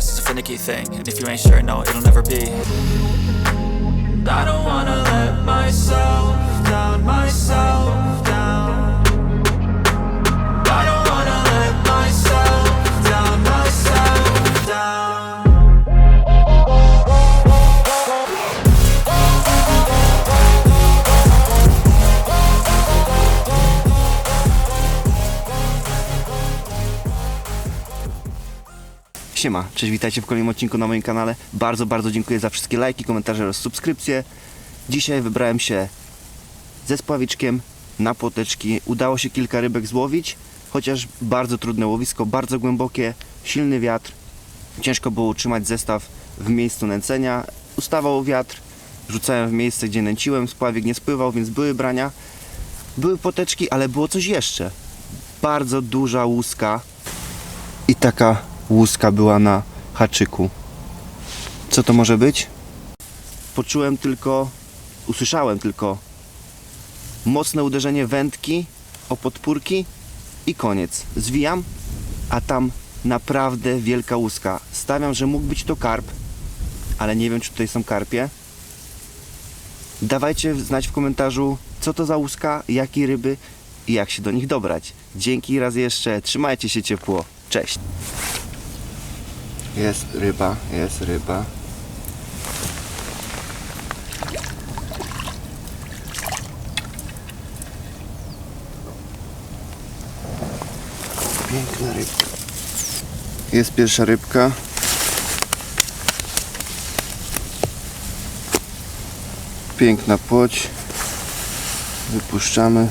success is a finicky thing. And if you ain't sure, no, it'll never be. I don't wanna let myself down, myself Siema, cześć, witajcie w kolejnym odcinku na moim kanale. Bardzo, bardzo dziękuję za wszystkie lajki, komentarze oraz subskrypcje. Dzisiaj wybrałem się ze spławiczkiem na poteczki. Udało się kilka rybek złowić, chociaż bardzo trudne łowisko, bardzo głębokie, silny wiatr. Ciężko było utrzymać zestaw w miejscu nęcenia. Ustawał wiatr, rzucałem w miejsce, gdzie nęciłem, spławik nie spływał, więc były brania. Były poteczki, ale było coś jeszcze. Bardzo duża łuska i taka łuska była na haczyku. Co to może być? Poczułem tylko, usłyszałem tylko mocne uderzenie wędki o podpórki i koniec. Zwijam, a tam naprawdę wielka łuska. Stawiam, że mógł być to karp, ale nie wiem, czy tutaj są karpie. Dawajcie znać w komentarzu, co to za łuska, jakie ryby i jak się do nich dobrać. Dzięki raz jeszcze, trzymajcie się ciepło. Cześć. Jest ryba, jest ryba. Piękna rybka. Jest pierwsza rybka. Piękna płoć. Wypuszczamy.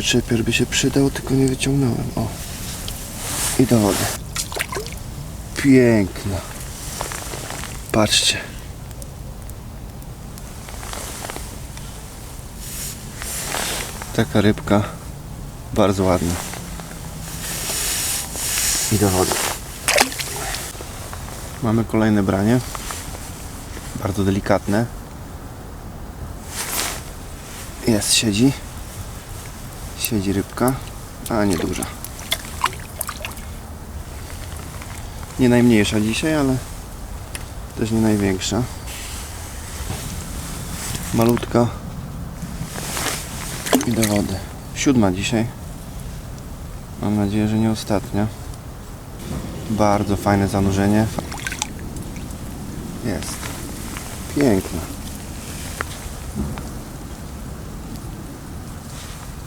Wyczepier by się przydał, tylko nie wyciągnąłem. O. I do wody. Piękna. Patrzcie. Taka rybka. Bardzo ładna. I do wody. Mamy kolejne branie. Bardzo delikatne. Jest, siedzi. Siedzi rybka, a nie duża. Nie najmniejsza dzisiaj, ale też nie największa. Malutka i do wody. Siódma dzisiaj. Mam nadzieję, że nie ostatnia. Bardzo fajne zanurzenie. Jest. Piękna.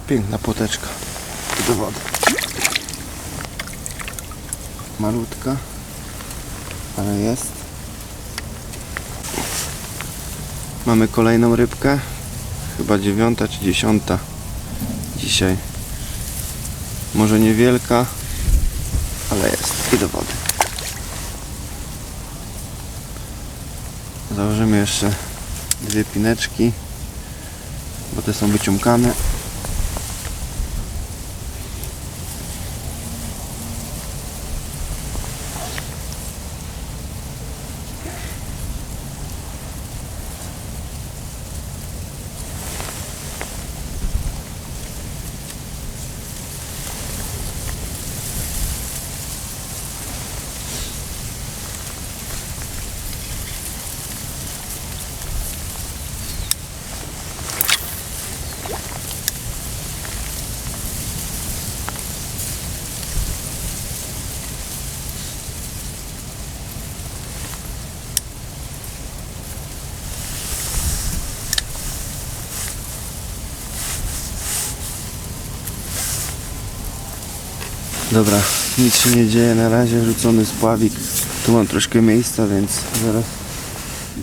Piękna płoteczka. I do wody. Malutka. Ale jest. Mamy kolejną rybkę. Chyba dziewiąta czy dziesiąta. Dzisiaj. Może niewielka. Ale jest. I do wody. Założymy jeszcze dwie pineczki. Bo te są wyciąkane. Dobra, nic się nie dzieje na razie, rzucony spławik. Tu mam troszkę miejsca, więc zaraz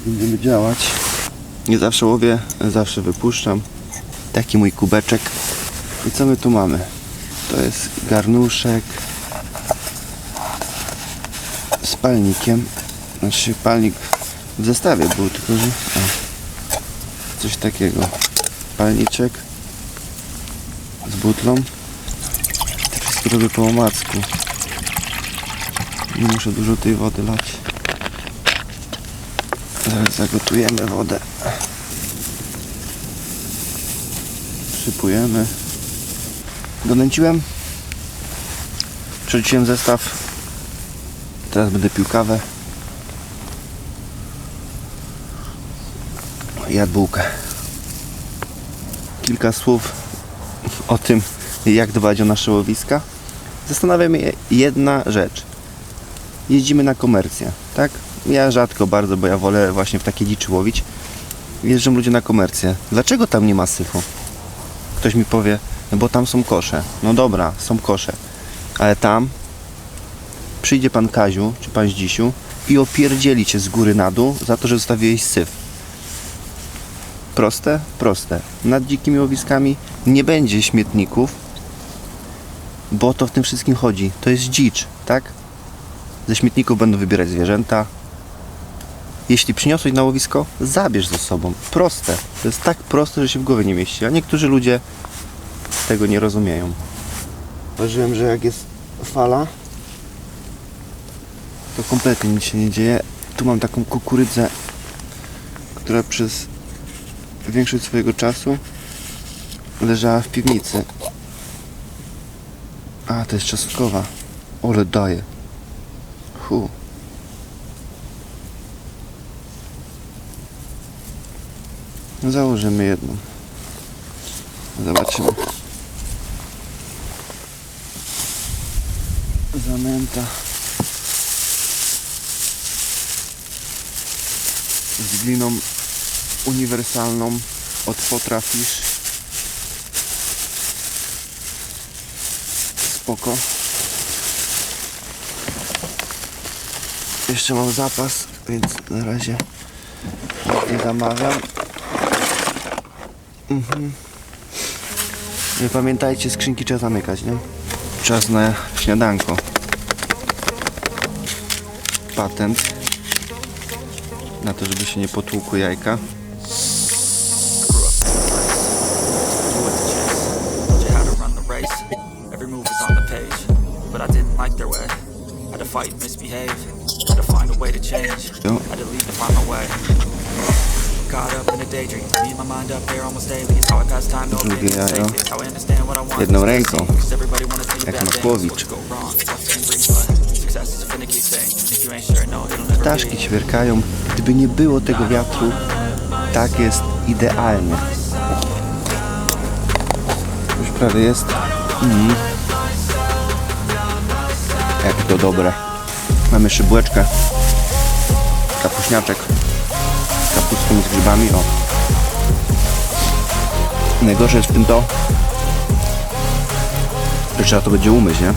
będziemy działać. Nie zawsze łowię, zawsze wypuszczam. Taki mój kubeczek. I co my tu mamy? To jest garnuszek z palnikiem. Znaczy palnik w zestawie był, tylko że o, coś takiego. Palniczek z butlą. Robię po omacku. Nie muszę dużo tej wody lać. Zaraz zagotujemy wodę. Przypujemy. Donęciłem. Przerzuciłem zestaw. Teraz będę pił kawę. Jadł bułkę. Kilka słów o tym, jak dbać o nasze łowiska. Zastanawia mnie jedna rzecz. Jeździmy na komercję, tak? Ja rzadko bardzo, bo ja wolę właśnie w takie dziczy łowić. Jeżdżą ludzie na komercję. Dlaczego tam nie ma syfu? Ktoś mi powie, no bo tam są kosze. No dobra, są kosze. Ale tam przyjdzie pan Kaziu, czy pan Zdzisiu i opierdzieli cię z góry na dół za to, że zostawiłeś syf. Proste? Proste. Nad dzikimi łowiskami nie będzie śmietników, bo to w tym wszystkim chodzi. To jest dzicz, tak? Ze śmietników będą wybierać zwierzęta. Jeśli przyniosłeś na łowisko, zabierz ze sobą. Proste. To jest tak proste, że się w głowie nie mieści. A niektórzy ludzie tego nie rozumieją. Zauważyłem, że jak jest fala, to kompletnie nic się nie dzieje. Tu mam taką kukurydzę, która przez większość swojego czasu leżała w piwnicy. A, to jest czosnkowa. Ole daje. Hu. Założymy jedną. Zobaczymy. Zanęta. Z gliną uniwersalną od Potrafisz. Spoko. Jeszcze mam zapas, więc na razie nie zamawiam. Mhm. Pamiętajcie, skrzynki trzeba zamykać, nie? Czas na śniadanko. Patent na to, żeby się nie potłukły jajka. But I didn't like their way. Had to fight misbehave. Had to find a way to change. Had to leave to find my way. Caught up in a daydream. Me and my mind up there almost daily. It's how I pass time, no Drugie opinion jajo. safely. It's how I understand what I want. Jedną ręką. Jak. Makłowicz. Ptaszki ćwierkają. Gdyby nie było tego wiatru, tak jest idealnie. Już prawie jest. Mm. Jak to dobre. Mamy jeszcze bułeczkę. Kapuśniaczek. I z grzybami. O. Najgorsze jest w tym to, że trzeba to będzie umyć, nie?